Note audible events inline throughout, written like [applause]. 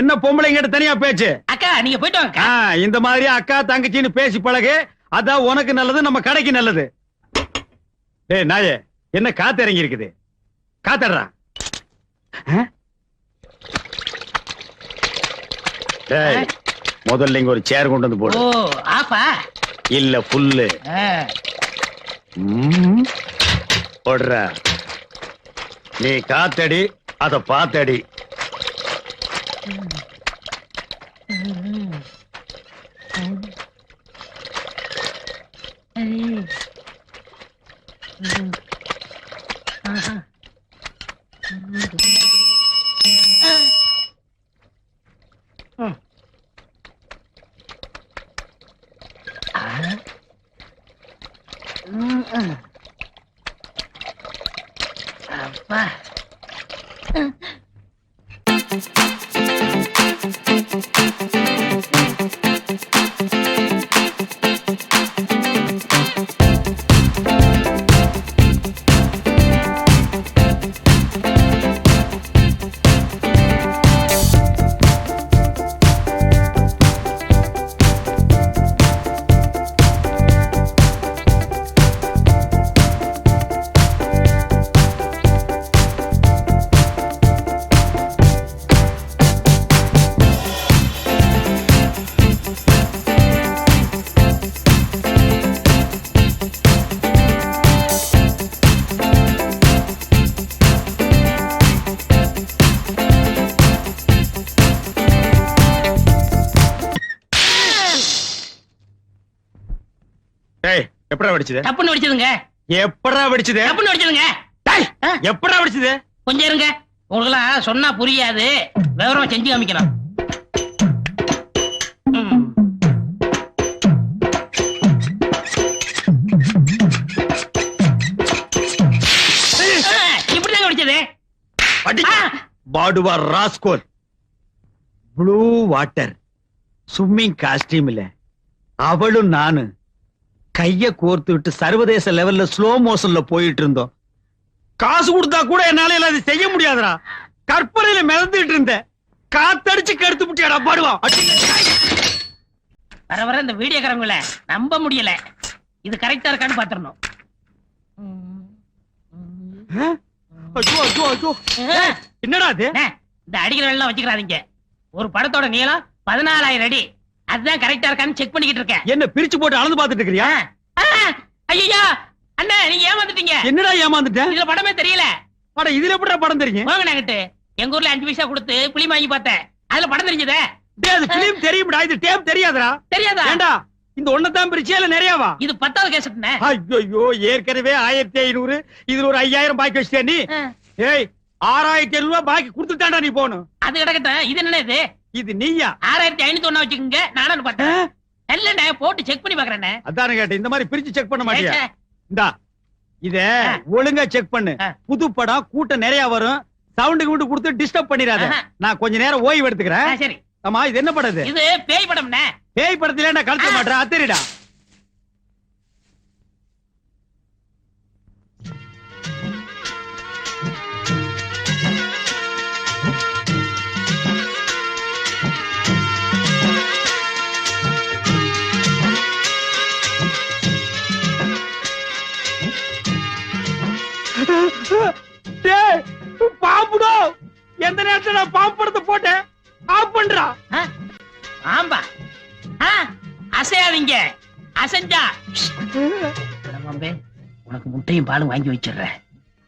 என்ன பொம்பளைங்கிட்ட தனியா பேச்சு? அக்கா நீங்க போயிட்டு வாங்க இந்த மாதிரி அக்கா தங்கச்சின்னு பேசி பழகு. அதான் உனக்கு நல்லது நம்ம கடைக்கு நல்லது. டேய் நாயே என்ன காத்து இறங்கி இருக்குது காத்தடுறா? டேய் முதல்ல இங்க ஒரு சேர் கொண்டு வந்து போடு. ஆப்பா? இல்ல புல்லு. போடுற. நீ காத்தடி அத பாத்தடி. அப்பா எப்படா வெடிச்சது? தப்புன்னு வெடிச்சதுங்க. எப்படா வெடிச்சது? தப்புன்னு வெடிச்சதுங்க? எப்படா வெடிச்சது? கொஞ்சம் இருங்க. உங்களுக்கெல்லாம் சொன்னா புரியாது. விவரமா செஞ்சு காமிக்கலாம். பாடுவா ராஸ்கோல். ப்ளூ வாட்டர் ஸ்விம்மிங் காஸ்டியூம்ல அவளும் நானு. கைய கோர்த்து விட்டு சர்வதேச லெவல்ல ஸ்லோ மோஷன்ல போயிட்டு இருந்தோம். காசு கொடுத்தா கூட என்னால அது செய்ய முடியாதுடா. கற்பனையில மிதந்துட்டு இருந்தேன். காத்தடிச்சு கெடுத்து முட்டியாடா பாடுவா. வர வர இந்த வீடியோக்காரங்கள நம்ப முடியல. இது கரெக்டா இருக்கான்னு. ஏய், என்னடா அது? இந்த அடிக்கிற வச்சுக்கிறாதீங்க. ஒரு படத்தோட நீளம் பதினாலாயிரம் அடி. அதுதான் கரெக்டா இருக்கான்னு செக் பண்ணிக்கிட்டு இருக்கேன். என்ன பிரிச்சு போட்டு அளந்து பாத்துட்டு இருக்கிறியா? ஐயா அண்ணா நீங்க ஏமாந்துட்டீங்க. என்னடா ஏமாந்துட்டேன் இதுல படமே தெரியல. அட இதுல எப்படிடா படம் தெரியும்? வாங்க நாங்கிட்டு எங்க ஊர்ல அஞ்சு பைசா கொடுத்து புளி வாங்கி பார்த்தேன். அதுல படம் தெரிஞ்சதே? டேய், அது பிலிம் தெரியும்டா. இது டேப் தெரியாதுடா. தெரியாதா? ஏண்டா இந்த ஒன்னதான் பிரிச்சியா இல்ல நிறையாவா இது பத்தாவது கேசட்னே ஐயோ ஏற்கனவே ஆயிரத்தி ஐநூறு இதுல ஒரு ஐயாயிரம் பாக்கி வச்சிட்டியா நீ. ஏய் ஆறாயிரத்தி ஐநூறு ரூபாய் பாக்கி கொடுத்துட்டாண்டா நீ போகணும் அது கிடக்கட்டும். இது என்ன இது? இது நீயா? ஆறாயிரத்தி ஐநூத்தி ஒண்ணா வச்சுக்கோங்க. நானும் பார்த்தேன். இல்லண்ணே போட்டு செக் பண்ணி பாக்குறேண்ணே அதான கேட்டேன். இந்த மாதிரி பிரிச்சு செக் பண்ண மாட்டியா. இந்தா இத. ஒழுங்கா செக் பண்ணு. புது படம் கூட்டம் நிறைய வரும். சவுண்டு கிவுண்டு கொடுத்து டிஸ்டர்ப் பண்ணிடாத. நான் கொஞ்ச நேரம் ஓய்வு எடுத்துக்கிறேன். சரி. ஆமா இது என்ன படம் இது? பேய் படம்ண்ணே. பேய் படத்துல நான் கழுத்த. மாட்டேன் அத்தரிடா. பாம்புடோ. எந்த நேரத்துல நான் பாம்பு படத்தை போட்டேன்? ஆஃப் பண்றா. ஆம்பா. அசையாதீங்க. அசைஞ்சா. பாம்பே உனக்கு முட்டையும் பாலும் வாங்கி வச்சிடுறேன்.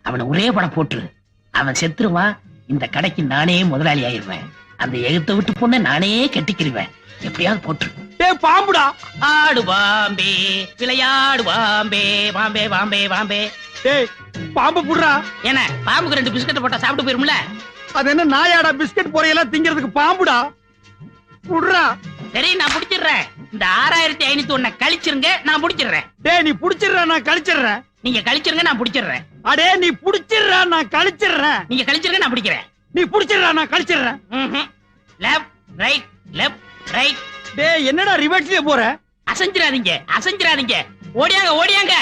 அவனை ஒரே படம் போட்டுரு. அவன் செத்துருவான். இந்த கடைக்கு நானே முதலாளி ஆயிருவேன் அந்த எகத்தை விட்டு பொண்ணை நானே கட்டிக்கிருவேன். எப்படியாவது போட்டுரு. டேய் பாம்புடா. ஆடு பாம்பே விளையாடு பாம்பே பாம்பே பாம்பே பாம்பே டேய் பாம்பு புடுறா. என்ன பாம்புக்கு ரெண்டு பிஸ்கட் போட்டா சாப்பிட்டு போயிரும்ல? அது என்ன நாயாடா பிஸ்கட் பொரியெல்லாம் திங்கிறதுக்கு பாம்புடா? புடுறா. சரி நான் பிடிச்சிடுறேன். இந்த ஆறாயிரத்தி ஐநூத்தி ஒண்ண கழிச்சிருங்க நான் பிடிச்சிடுறேன். டேய் நீ புடிச்சிடுற நான் கழிச்சிடுறேன். நீங்க கழிச்சிருங்க நான் பிடிச்சிடுறேன். அடே நீ புடிச்சிடுற நான் கழிச்சிடுறேன். நீங்க கழிச்சிருங்க நான் பிடிக்கிறேன். நீ புடிச்சிடுற நான் கழிச்சிடுறேன். லெஃப்ட் ரைட் லெஃப்ட் ரைட் டேய் என்னடா ரிவர்ஸ்லயே போற? அசைஞ்சிராதீங்க அசைஞ்சிராதீங்க ஓடியாங்க ஓடியாங்க.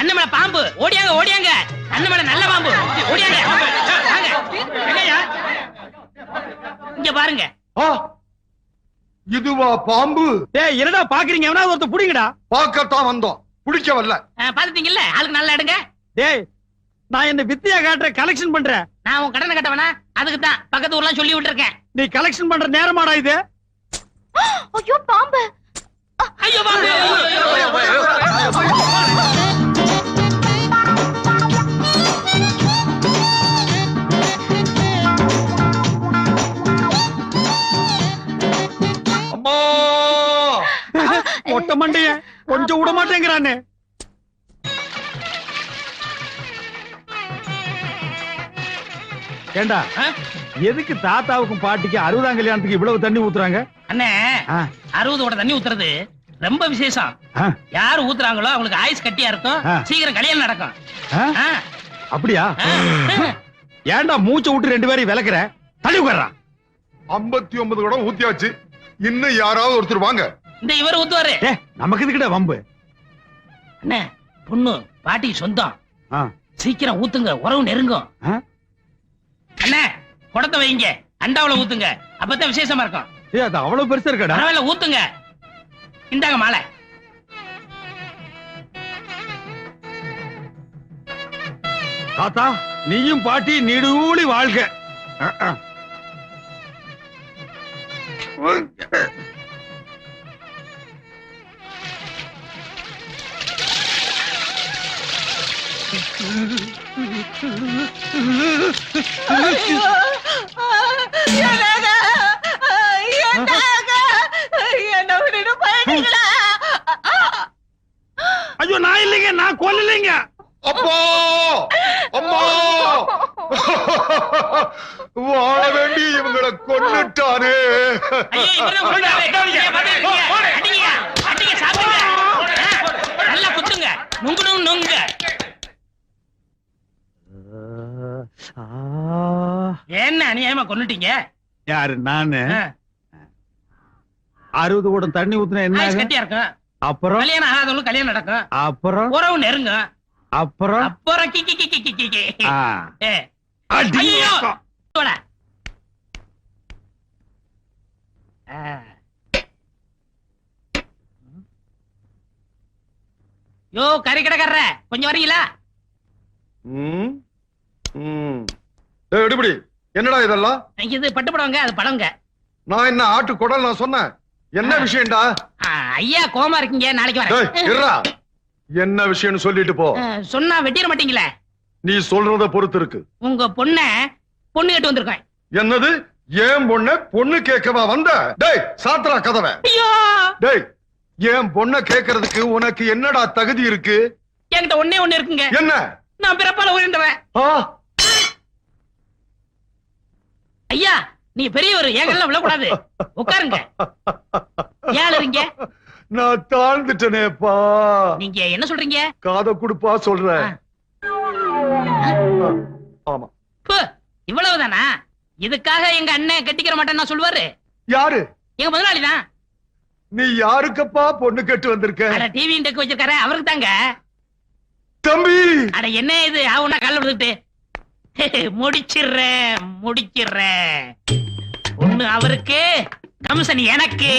அண்ணமலை பாம்பு. ஓடியாங்க ஓடியாங்க. அண்ணமலை நல்ல பாம்பு. ஓடியாங்க. வாங்க. எங்கய்யா? இங்க பாருங்க. ஆ இதுவா பாம்பு? டேய் என்னடா பாக்குறீங்க? எவனா ஒருத்தர் புடிங்கடா. பார்க்கத்தான் வந்தோம். பிடிக்க வரல பாத்துட்டீங்கல்ல ஆளுக்கு நல்லா எடுங்க. டேய் நான் என்ன வித்தியா காட்டுற கலெக்ஷன் பண்றேன். நான் உன் கடனை கட்டவனா? அதுக்கு தான் பக்கத்து ஊர்லாம் சொல்லி விட்டுருக்கேன். நீ கலெக்ஷன் பண்ற நேரமாடா இது. ஐயோ பாம்பு. ஐயோ பாம்பு, ஐயோ, ஐயோ, ஐயோ. அம்மா. மொட்டை மண்டைய கொஞ்சம் விட மாட்டேங்கிறானே. ஏண்டா? எதுக்கு தாத்தாவுக்கும் பாட்டிக்கு அறுபதாம் கல்யாணத்துக்கு இவ்வளவு தண்ணி ஊத்துறாங்க? அண்ணே அறுபது ஓட தண்ணி ஊத்துறது ரொம்ப விசேஷம். யாரு ஊத்துறாங்களோ அவங்களுக்கு ஆயுஸ் கட்டியா இருக்கும். சீக்கிரம் கல்யாணம் நடக்கும். அப்படியா. ஏன்டா மூச்சை விட்டு ரெண்டு பேரையும் விளக்குற? தள்ளி உட்கார்றான் ஐம்பத்தி ஒன்பது குடம் ஊத்தியாச்சு. இன்னும் யாராவது ஒருத்தர் வாங்க. இந்த இவர் ஊத்துவாரு. நமக்கு இதுக்கிட்ட வம்பு? அண்ணே பொண்ணு பாட்டி சொந்தம். சீக்கிரம் ஊத்துங்க உறவு நெருங்கும். ஆ? அண்ணே குடத்தை வைங்க அண்டாவுல ஊத்துங்க. அப்பதான் விசேஷமா இருக்கும். அது அவ்வளவு பெருசா இருக்கடா? பரவாயில்ல ஊத்துங்க. இந்தாங்க மாலை. தாத்தா நீயும் பாட்டி நீடூழி வாழ்க. ஆ, ஐயோ நான் இல்லைங்க நான் கொல்லலைங்க. அப்பா! அம்மா வாழ வேண்டி இவங்களை கொன்னுட்டானே ஐயோ இவர்தான் கொண்டாரு. ஏய், பாத்து, அடிங்க, அடிங்க, சாப்பிடுங்க. ஆ, நல்லா குத்துங்க நுங்குணும் நுங்க ஆ, கொன்னுட்டீங்க? யாரு நானு? அறுபது கூடம் தண்ணி ஊத்துனா என்ன? கட்டியா இருக்கும். அப்புறம்? கல்யாணம் ஆகாதவங்களுக்கு கல்யாணம் நடக்கும். அப்புறம்? உறவு நெருங்கும் அப்புறம்? அப்புறம் கி கி கி கி. யோ கறி கடைக்காரர கொஞ்சம் வரீங்களா? ம், ம். எடுபடி. என்னடா இதெல்லாம்? இது பட்டு படவங்க அது படங்க நான் என்ன ஆட்டு குடல் நான் சொன்னேன்? என்ன விஷயம்டா? ஐயா கோமா இருக்கீங்க நாளைக்கு வரேன். என்ன விஷயம்னு சொல்லிட்டு போ. சொன்னா வெட்டிட மாட்டீங்களே? நீ சொல்றத பொறுத்து இருக்கு. உங்க பொண்ண பொண்ணு கேட்டு வந்திருக்கேன். என்னது? ஏன் பொண்ண பொண்ணு கேட்கவா வந்த? டேய் சாத்திரா கதவை. ஐயோ! டேய் ஏன் பொண்ண கேக்குறதுக்கு உனக்கு என்னடா தகுதி இருக்கு? என்கிட்ட ஒண்ணே ஒண்ணு இருக்குங்க. என்ன? நான் பிறப்பால உயர்ந்தவன் ஆ? ஐயா நீ பெரியவர் ஏங்கல்ல விழக்கூடாது. உட்காருங்க. ஏன் இருங்க நான் தாழ்ந்துட்டனேப்பா. நீங்க என்ன சொல்றீங்க? காத குடுப்பா சொல்றேன். ஆமா. இவ்வளவுதானா? இதுக்காக எங்க அண்ணன் கட்டிக்கிற மாட்டேன்னு சொல்லுவாரு? யாரு? எங்க முதலாளி தான். நீ யாருக்கப்பா பொண்ணு கேட்டு வந்திருக்க? டிவி டெக் வச்சிருக்காரு அவருக்கு தாங்க தம்பி! அட என்ன இது? ஆவுனா கால விழுந்துட்டு. [laughs] முடிச்சிடுறேன் முடிச்சிடுறேன். ஒண்ணு அவருக்கு கமிஷன் எனக்கு.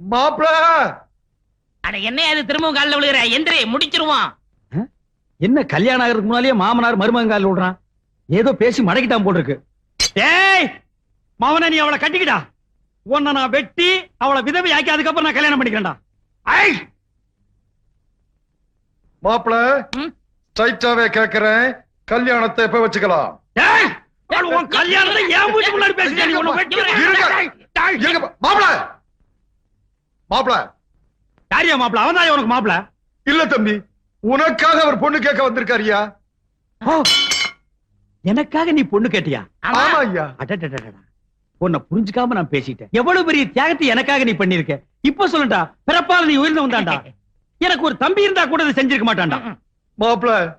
மாப்பிள! அட என்ன அது திரும்பவும் காலில் விழுகிற? எந்திரி முடிச்சிருவோம். என்ன கல்யாணம் ஆகிறதுக்கு முன்னாலேயே மாமனார் மருமங்கால் விடுறான் ஏதோ பேசி மடக்கிட்டான் போல் இருக்கு ஏய் மாமனா நீ அவளை கட்டிக்கிடா. உன்னை நான் வெட்டி அவளை விதவை ஆக்கி அதுக்கப்புறம் நான் கல்யாணம் பண்ணிக்கிறேன்டா. ஐ மாப்பிள ம்? ஸ்ட்ரைட்டாவே கேக்குறேன். கல்யாணத்தை எப்ப வச்சுக்கலாம்? கல்யாணத்தை வீட்டு முன்னாடி. இருங்க. மாப்பிள. மாப்பிள. யாரியா மாப்பிள? அவன் தான் உனக்கு மாப்பிள? இல்ல தம்பி உனக்காக அவர் பொண்ணு கேட்க வந்திருக்காருயா? எனக்காக நீ பொண்ணு கேட்டியா? ஆமா. ஐயா. உன்னை புரிஞ்சுக்காம நான் பேசிட்டேன். எவ்வளவு பெரிய தியாகத்தை எனக்காக நீ பண்ணிருக்க இப்ப சொல்லுடா பிறப்பால நீ உயர்ந்து வந்தாண்டா? எனக்கு ஒரு தம்பி இருந்தா கூட இதை செஞ்சிருக்க மாட்டான்டா. மாப்பிள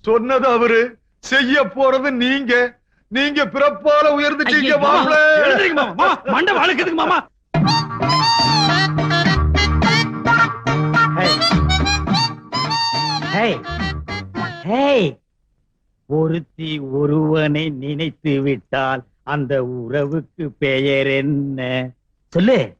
சொன்னது அவரு. செய்ய போறது நீங்க. நீங்க பிறப்பால உயர்ந்துட்டீங்க மாப்பிள. எழுந்திருங்க மாமா. மாமா, மண்டை வளர்க்குதுங்க மாமா. ஹேய். ஹேய். ஹேய். ஒருத்தி ஒருவனை நினைத்து விட்டால் அந்த உறவுக்கு பெயர் என்ன? சொல்லு.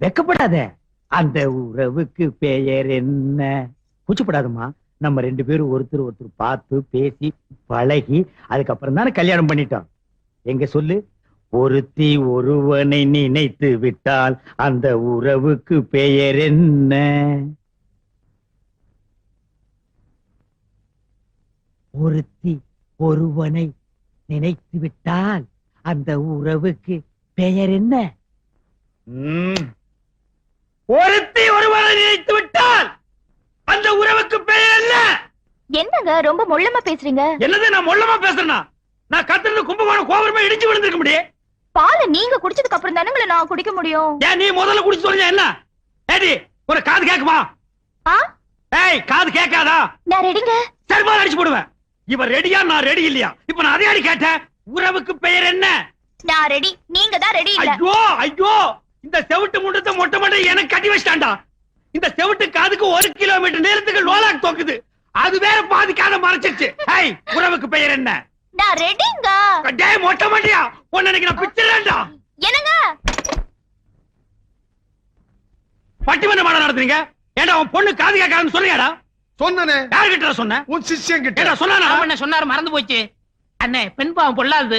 வெக்கப்படாத. அந்த உறவுக்கு பெயர் என்ன? கூச்சப்படாதம்மா. நம்ம ரெண்டு பேரும் ஒருத்தர் ஒருத்தர் பார்த்து பேசி பழகி அதுக்கப்புறம் தானே கல்யாணம் பண்ணிட்டோம். எங்க சொல்லு? ஒருத்தி ஒருவனை நினைத்து விட்டால் அந்த உறவுக்கு பெயர் என்ன? ஒருத்தி ஒருவனை நினைத்து விட்டால் அந்த உறவுக்கு பெயர் என்ன? ஒருத்தி ஒருவனை நினைத்து விட்டால் அந்த உறவுக்கு பெயர் என்ன? என்னங்க ரொம்ப மொள்ளமா பேசுறீங்க? என்னது நான் மொள்ளமா பேசுறேனா? நான் கத்துறது கும்பகோணம் கோபுரமா இடிச்சு விழுந்திருக்க முடியும். பாலை நீங்க குடிச்சதுக்கு அப்புறம் தானுங்களே நான் குடிக்க முடியும்? ஏன் நீ முதல்ல குடிச்சு சொல்லுங்க என்ன? ஏடி ஒரு காது கேக்குமா? ஆ? ஏய் காது கேட்காதா? நான் ரெடிங்க. செருப்பால் அடிச்சு போடுவேன். இவன் ரெடியா நான் ரெடி இல்லையா? இப்ப நான் அதே அடி கேட்டேன். உறவுக்கு பெயர் என்ன? நான் ரெடி. நீங்க தான் ரெடி இல்ல. ஐயோ ஐயோ! இந்த செவிட்டு முண்டத்தை மொட்டை மொட்டை எனக்கு கட்டி வச்சிட்டான்டா. இந்த செவிட்டு காதுக்கு ஒரு கிலோமீட்டர் நேரத்துக்கு லோலாக் தோக்குது. அது வேற பாதி காதை மறைச்சிருச்சு. ஏய் உறவுக்கு பெயர் என்ன? நான் ரெடிங்க. டேய் மொட்டை மண்டியா உன்னை இன்னைக்கு நான் பிச்சிடறேன்டா என்னங்க? பட்டிமன்ற மாடம் நடத்துறீங்க? ஏன்டா உன் பொண்ணு காது கேட்காதுன்னு சொல்றியாடா? சொன்னனே. யாருகிட்ட சொன்ன? உன் சிஷ்யன் ஏடா கிட்ட சொன்னானா? என்ன சொன்னாரு மறந்து போச்சு. அண்ணே பெண் பாவம் பொல்லாது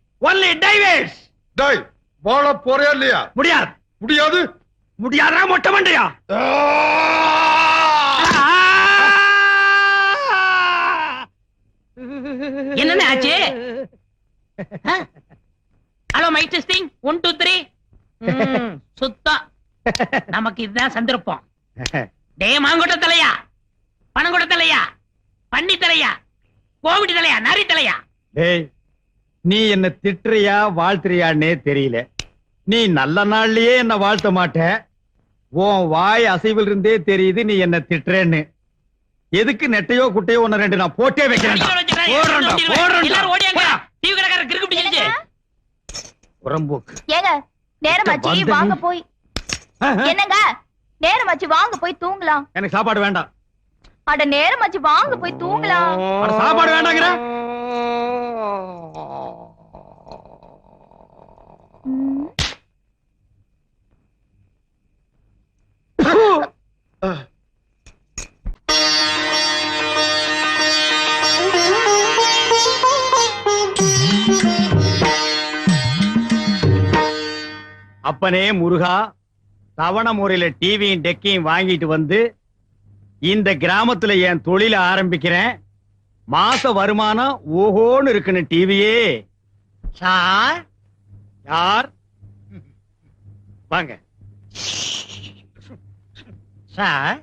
only டைவேஸ் டேய் வாழ போறியா இல்லையா? முடியாது. முடியாது. முடியாதா மொட்டை மண்டையா? என்னண்ணே ஆச்சு? Hello mic testing one two three சுத்தம். நமக்கு இதுதான் சந்தர்ப்பம். டே மாங்கொட்ட தலையா? பணங்கொட்ட தலையா? பன்னி தலையா? கோவிட் தலையா? நரி தலையா? டேய் நீ என்ன திட்டுறியா வாழ்த்துறியான்னே தெரியல. நீ நல்ல நாள்லயே என்ன வாழ்த்த மாட்ட. உன் வாய் அசைவில் இருந்தே தெரியுது நீ என்ன திட்டுறேன்னு. எதுக்கு நெட்டையோ குட்டையோ ஒன்னு ரெண்டு நான் போட்டே பிடிச்சிருச்சு புறம்போக்கு ஏங்க நேரமாச்சு வாங்க போய். என்னங்க? நேரமாச்சு வாங்க போய் தூங்கலாம். எனக்கு சாப்பாடு வேண்டாம். அட நேரமாச்சு வாங்க போய் தூங்கலாம். அட, சாப்பாடு வேண்டாங்கிற ம். அப்பனே முருகா தவண முறையில டிவியும் டெக்கையும் வாங்கிட்டு வந்து இந்த கிராமத்துல என் தொழில ஆரம்பிக்கிறேன். மாச வருமானம் ஓஹோன்னு இருக்குன்னு டிவியே சார் யார்? வாங்க. சார்?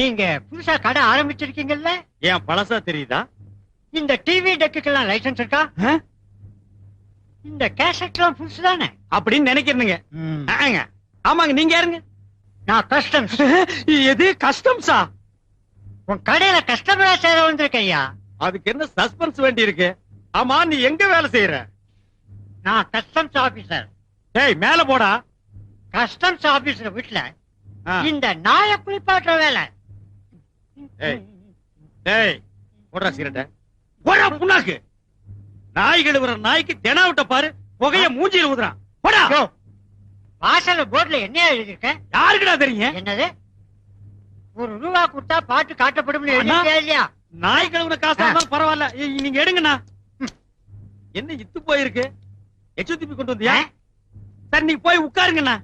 நீங்க புதுசா கடை ஆரம்பிச்சிருக்கீங்கல்ல? ஏன் பழசா தெரியுதா? இந்த டிவி டெக்குக்கெல்லாம் லைசென்ஸ் இருக்கா? இந்த கேசட்லாம் புதுசு தானே அப்படின்னு நினைக்கிறீங்க. ஆமாங்க. நீங்க யாருங்க? நான் கஸ்டம்ஸ் எது கஸ்டம்ஸா உன் கடையில கஸ்டமரா சேர வந்திருக்கேன் ஐயா அதுக்கு என்ன சஸ்பென்ஸ் வேண்டி இருக்கு ஆமா நீ எங்க வேலை செய்யற நான் கஸ்டம்ஸ் ஆபீசர் டேய் மேல போடா. கஸ்டம்ஸ் ஆபீசர் வீட்டுல ஆ. இந்த நாய குளிப்பாட்டுற வேலை. ஏய். டேய் போடுறா சிகரெட்ட. போடா புண்ணாக்கு. நாய் கழுவுற நாய்க்கு தெனாவிட்ட பாரு புகைய மூஞ்சில ஊதுறான். போடா. யோ, வாசல்ல போர்டுல என்ன எழுதிருக்க யாருக்குடா தெரியும்? என்னது? ஒரு ரூபா கொடுத்தா பாட்டு காட்டப்படும் இல்லையா? நாய் கழுவுற காசா இருந்தாலும் பரவாயில்ல. நீங்க எடுங்கண்ணா. என்ன இத்து போயிருக்கு? எச்சுத்திப்பி கொண்டு வந்தியா? சரி நீ போய் உட்காருங்கண்ணா.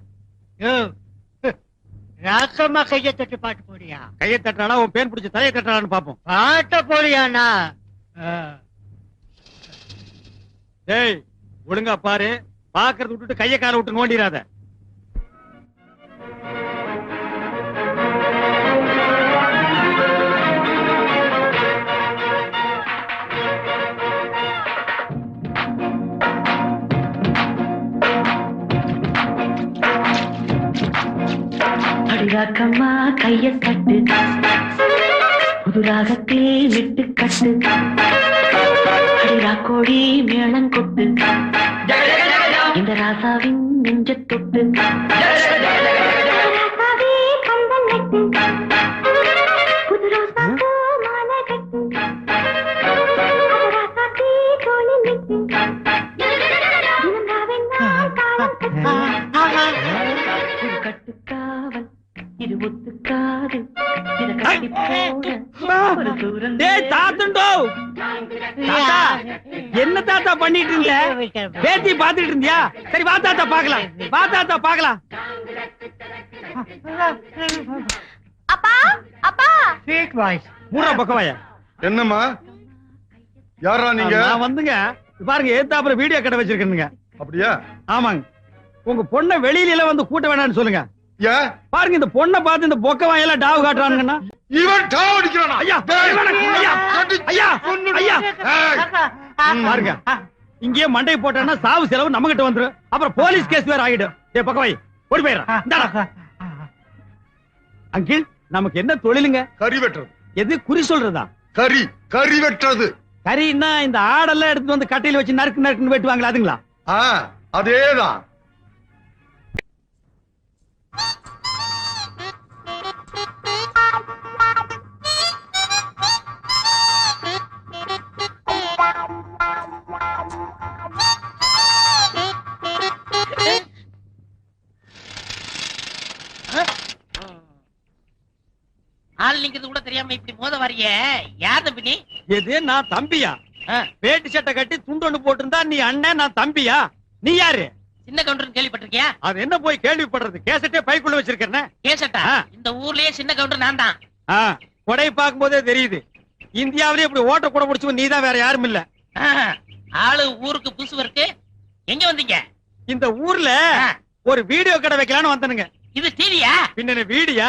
ராசமா கைய தட்டு பாட்டு போடியா கையை தட்டாடா உன் பேன் பிடிச்ச தலையை தட்டாடான்னு பாப்போம் பாட்ட போடியாண்ணா டேய் ஒழுங்கா பாரு. பாக்குறது விட்டுட்டு கைய கால விட்டு நோண்டிராத அடிராக்கம்மா கைய தட்டு. புது ராகத்தில் விட்டு கட்டு அடிராக்கோடி மேளம் கொட்டு. இந்த ராசாவின் நெஞ்ச தொட்டு. ராசாவே கந்தன் நட்டு. பேத்தி பாத்துட்டு இருந்தியா? சரி வா தாத்தா பாக்கலாம் வா தாத்தா பாக்கலாம் அப்பா அப்பா. ஸ்வீட் வாய்ஸ் மூணா பக்கவாயா. என்னம்மா? யாரா நீங்க? நான் வந்துங்க. பாருங்க ஏத்தாப்புல வீடியோ கடை வச்சிருக்கேனுங்க. அப்படியா? ஆமாங்க. உங்க பொண்ணை வெளியில எல்லாம் வந்து கூட்ட வேணாம்னு சொல்லுங்க. பாருங்க இந்த பொண்ணை பார்த்து இந்த பொக்க வாயெல்லாம் டாவு காட்டுறானுங்கன்னா. இவன் டாவ் அடிக்கிறானா? ஐயா, ஐயா, அடி- ஐயா. ஐயா. பாருங்க. இங்கேயே மண்டை போட்டான்னா சாவு செலவு நம்ம கிட்ட வந்துரும். அப்புறம் போலீஸ் கேஸ் வேற ஆகிடும் ஏ பக்கவாய் ஓடி போயிடுறா இந்தாடா. அங்கிள் நமக்கு என்ன தொழிலுங்க? கறி வெட்டுறது. எது குறி சொல்றதா? கறி கறி வெட்டுறது. கறின்னா இந்த ஆடெல்லாம் எடுத்து வந்து கட்டையில வச்சு நறுக்கு நறுக்குன்னு வெட்டுவாங்களா அதுங்களா? ஆ அதேதான். ஆள் நிக்கிறது கூட தெரியாம இப்படி மோத வரிய. யார் தம்பி நீ எது? நான் தம்பியா. வேட்டி சட்டை கட்டி துண்டு ஒண்ணு போட்டிருந்தா நீ அண்ணன் நான் தம்பியா? நீ யாரு? சின்ன கவுண்டர் கேள்விப்பட்டிருக்கியா? அது என்ன போய் கேள்விப்படுறது? கேசட்டே பைக்குள்ள வச்சிருக்கேன் கேசட்டா. இந்த ஊர்லயே சின்ன கவுண்டர் நான் தான். கொடை பார்க்கும் போதே தெரியுது. இந்தியாவிலே இப்படி ஓட்ட கூட முடிச்சு நீ தான் வேற யாரும் இல்ல. ஆளு ஊருக்கு புதுசு இருக்கு. எங்க வந்தீங்க? இந்த ஊர்ல. ஒரு வீடியோ கடை வைக்கலாம்னு வந்தனுங்க. இது டிவியா பின்ன வீடியா?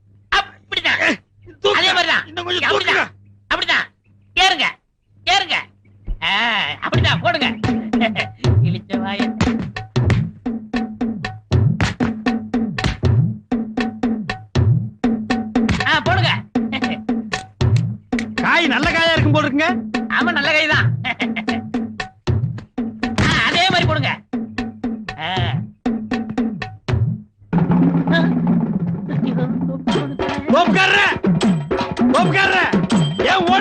அப்படிதான். அதே மாதிரிதான். இன்னும் கொஞ்சம் அப்படிதான். அப்படிதான். ஏறுங்க. ஏறுங்க. அப்படிதான். போடுங்க. இழிச்ச வாய. போடுங்க. காய் நல்ல காயா இருக்கும் போல இருக்குங்க. ஆமா நல்ல கைதான் ஆ,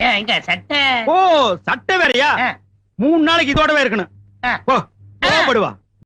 ஓ. இங்க சட்டை. ஓ சட்டை வேறயா. மூணு நாளைக்கு இதோடவே இருக்கணும். கோவப்படுவா.